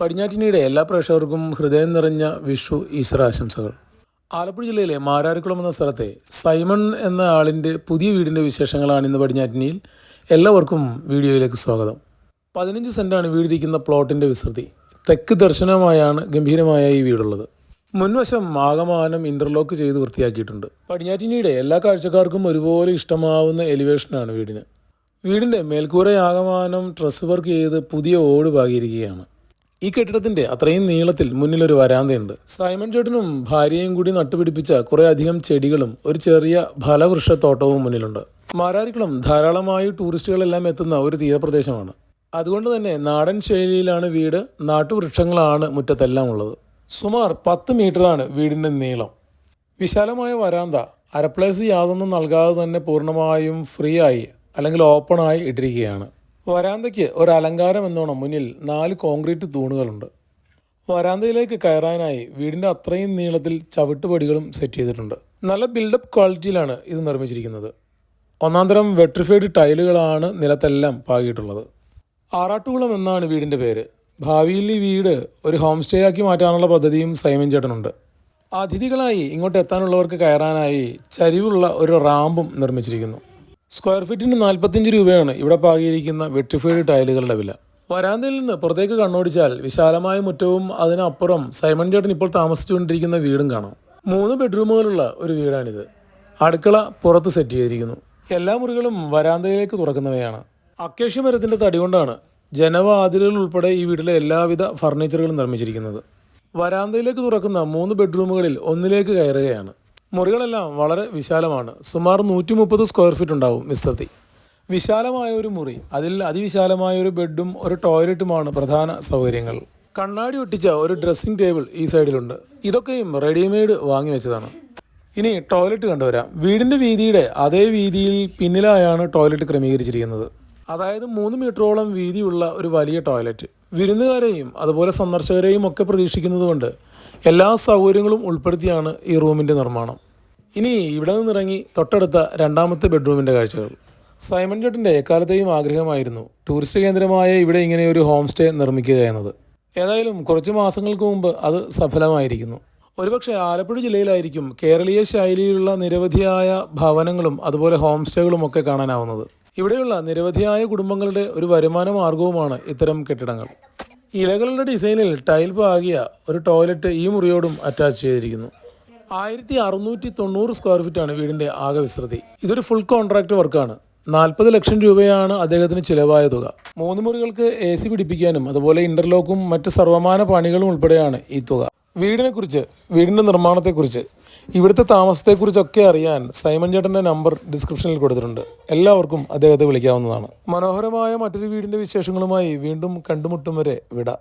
പടിഞ്ഞാറ്റിനിയുടെ എല്ലാ പ്രേക്ഷകർക്കും ഹൃദയം നിറഞ്ഞ വിഷു ഈശ്വര ആശംസകൾ. ആലപ്പുഴ ജില്ലയിലെ മാരാരിക്കുളം എന്ന സ്ഥലത്തെ സൈമൺ എന്ന ആളിന്റെ പുതിയ വീടിന്റെ വിശേഷങ്ങളാണ് ഇന്ന് പടിഞ്ഞാറ്റിനിയിൽ എല്ലാവർക്കും വീഡിയോയിലേക്ക് സ്വാഗതം. പതിനഞ്ച് സെന്റാണ് വീടിരിക്കുന്ന പ്ലോട്ടിന്റെ വിസ്തൃതി. തെക്ക് ദർശനമായാണ് ഗംഭീരമായ ഈ വീടുള്ളത്. മുൻവശം ആകമാനം ഇന്റർലോക്ക് ചെയ്ത് വൃത്തിയാക്കിയിട്ടുണ്ട്. പടിഞ്ഞാറ്റിനിയുടെ എല്ലാ കാഴ്ചക്കാർക്കും ഒരുപോലെ ഇഷ്ടമാവുന്ന എലിവേഷനാണ് വീടിന്. വീടിന്റെ മേൽക്കൂര ആകമാനം ട്രസ് വർക്ക് ചെയ്ത് പുതിയ ഓട് പാകിയിരിക്കുകയാണ്. ഈ കെട്ടിടത്തിന്റെ അത്രയും നീളത്തിൽ മുന്നിലൊരു വരാന്തയുണ്ട്. സൈമൺ ചേട്ടനും ഭാര്യയും കൂടി നട്ടുപിടിപ്പിച്ച കുറെ അധികം ചെടികളും ഒരു ചെറിയ ഫലവൃക്ഷത്തോട്ടവും മുന്നിലുണ്ട്. മാരാരിക്കുളം ധാരാളമായി ടൂറിസ്റ്റുകളെല്ലാം എത്തുന്ന ഒരു തീരപ്രദേശമാണ്. അതുകൊണ്ട് തന്നെ നാടൻ ശൈലിയിലാണ് വീട് നാട്ടുവൃക്ഷങ്ങളാണ് മുറ്റത്തെല്ലാം ഉള്ളത്. സുമാർ പത്ത് മീറ്ററാണ് വീടിന്റെ നീളം. വിശാലമായ വരാന്ത അരപ്ലേസ് യാതൊന്നും നൽകാതെ തന്നെ പൂർണമായും ഫ്രീ ആയി അല്ലെങ്കിൽ ഓപ്പണായി ഇട്ടിരിക്കുകയാണ്. വരാന്തയ്ക്ക് ഒരു അലങ്കാരം എന്നോണം മുന്നിൽ നാല് കോൺക്രീറ്റ് തൂണുകളുണ്ട്. വരാന്തയിലേക്ക് കയറാനായി വീടിന്റെ അത്രയും നീളത്തിൽ ചവിട്ടുപടികളും സെറ്റ് ചെയ്തിട്ടുണ്ട്. നല്ല ബിൽഡപ്പ് ക്വാളിറ്റിയിലാണ് ഇത് നിർമ്മിച്ചിരിക്കുന്നത്. ഒന്നാം തരം വെട്രിഫൈഡ് ടൈലുകളാണ് നിലത്തെല്ലാം പാകിയിട്ടുള്ളത്. ആറാട്ടുകുളം എന്നാണ് വീടിന്റെ പേര്. ഭാവിയിൽ ഈ വീട് ഒരു ഹോം സ്റ്റേ ആക്കി മാറ്റാനുള്ള പദ്ധതിയും സൈമൻ ചേട്ടനുണ്ട്. അതിഥികളായി ഇങ്ങോട്ട് എത്താനുള്ളവർക്ക് കയറാനായി ചരിവുള്ള ഒരു റാമ്പും നിർമ്മിച്ചിരിക്കുന്നു. സ്ക്വയർ ഫീറ്റിന് നാൽപ്പത്തിയഞ്ച് രൂപയാണ് ഇവിടെ പാകിയിരിക്കുന്ന വെട്രിഫൈഡ് ടൈലുകളുടെ വില. വരാന്തയിൽ നിന്ന് പുറത്തേക്ക് കണ്ണോടിച്ചാൽ വിശാലമായ മുറ്റവും അതിനപ്പുറം സൈമൺ ചേട്ടൻ ഇപ്പോൾ താമസിച്ചുകൊണ്ടിരിക്കുന്ന വീടും കാണാം. മൂന്ന് ബെഡ്റൂമുകളുള്ള ഒരു വീടാണിത്. അടുക്കള പുറത്ത് സെറ്റ് ചെയ്തിരിക്കുന്നു. എല്ലാ മുറികളും വരാന്തയിലേക്ക് തുറക്കുന്നവയാണ്. അക്കേഷ്യ മരത്തിന്റെ തടി കൊണ്ടാണ് ജനവാതിലുകൾ ഉൾപ്പെടെ ഈ വീട്ടിലെ എല്ലാവിധ ഫർണിച്ചറുകളും നിർമ്മിച്ചിരിക്കുന്നത്. വരാന്തയിലേക്ക് തുറക്കുന്ന മൂന്ന് ബെഡ്റൂമുകളിൽ ഒന്നിലേക്ക് കയറുകയാണ്. മുറികളെല്ലാം വളരെ വിശാലമാണ്. സുമാർ നൂറ്റി മുപ്പത് സ്ക്വയർ ഫീറ്റ് ഉണ്ടാവും വിസ്തൃതി വിശാലമായ ഒരു മുറി അതിൽ അതിവിശാലമായ ഒരു ബെഡും ഒരു ടോയ്ലറ്റുമാണ് പ്രധാന സൗകര്യങ്ങൾ. കണ്ണാടി ഒട്ടിച്ച ഒരു ഡ്രസ്സിംഗ് ടേബിൾ ഈ സൈഡിലുണ്ട് ഇതൊക്കെയും റെഡിമെയ്ഡ് വാങ്ങി വെച്ചതാണ്. ഇനി ടോയ്ലറ്റ് കണ്ടുവരാം. വീടിന്റെ വീതിയുടെ അതേ വീതിയിൽ പിന്നിലായാണ് ടോയ്ലറ്റ് ക്രമീകരിച്ചിരിക്കുന്നത്. അതായത് മൂന്ന് മീറ്ററോളം വീതിയുള്ള ഒരു വലിയ ടോയ്ലറ്റ് വിരുന്നുകാരെയും അതുപോലെ സന്ദർശകരെയും ഒക്കെ പ്രതീക്ഷിക്കുന്നതുകൊണ്ട് എല്ലാ സൗകര്യങ്ങളും ഉൾപ്പെടുത്തിയാണ് ഈ റൂമിന്റെ നിർമ്മാണം. ഇനി ഇവിടെ നിന്നിറങ്ങി തൊട്ടടുത്ത രണ്ടാമത്തെ ബെഡ്റൂമിന്റെ കാഴ്ചകൾ. സൈമൺ ചേട്ടന്റെ എക്കാലത്തെയും ആഗ്രഹമായിരുന്നു ടൂറിസ്റ്റ് കേന്ദ്രമായ ഇവിടെ ഇങ്ങനെ ഒരു ഹോം സ്റ്റേ നിർമ്മിക്കുക എന്നത്. ഏതായാലും കുറച്ച് മാസങ്ങൾക്ക് മുമ്പ് അത് സഫലമായിരിക്കുന്നു. ഒരുപക്ഷെ ആലപ്പുഴ ജില്ലയിലായിരിക്കും കേരളീയ ശൈലിയിലുള്ള നിരവധിയായ ഭവനങ്ങളും അതുപോലെ ഹോം സ്റ്റേകളും ഒക്കെ കാണാനാവുന്നത്. ഇവിടെയുള്ള നിരവധിയായ കുടുംബങ്ങളുടെ ഒരു വരുമാന മാർഗവുമാണ് ഇത്തരം കെട്ടിടങ്ങൾ. ഇലകളുടെ ഡിസൈനിൽ ടൈൽ പാകിയ ഒരു ടോയ്ലറ്റ് ഈ മുറിയോടും അറ്റാച്ച് ചെയ്തിരിക്കുന്നു. ആയിരത്തി അറുന്നൂറ്റി തൊണ്ണൂറ് സ്ക്വയർ ഫീറ്റാണ് വീടിന്റെ ആകെ വിസ്തൃതി. ഇതൊരു ഫുൾ കോൺട്രാക്ട് വർക്കാണ്. നാൽപ്പത് ലക്ഷം രൂപയാണ് അദ്ദേഹത്തിന് ചിലവായ തുക. മൂന്ന് മുറികൾക്ക് എ സി പിടിപ്പിക്കാനും അതുപോലെ ഇന്റർലോക്കും മറ്റ് സർവമാന പണികളും ഉൾപ്പെടെയാണ് ഈ തുക. വീടിനെക്കുറിച്ച് വീടിന്റെ നിർമ്മാണത്തെക്കുറിച്ച് ഇവിടുത്തെ താമസത്തെക്കുറിച്ചൊക്കെ അറിയാൻ സൈമൺ ചേട്ടന്റെ നമ്പർ ഡിസ്ക്രിപ്ഷനിൽ കൊടുത്തിട്ടുണ്ട്. എല്ലാവർക്കും അദ്ദേഹത്തെ വിളിക്കാവുന്നതാണ്. മനോഹരമായ മറ്റൊരു വീടിന്റെ വിശേഷങ്ങളുമായി വീണ്ടും കണ്ടുമുട്ടും വരെ വിട.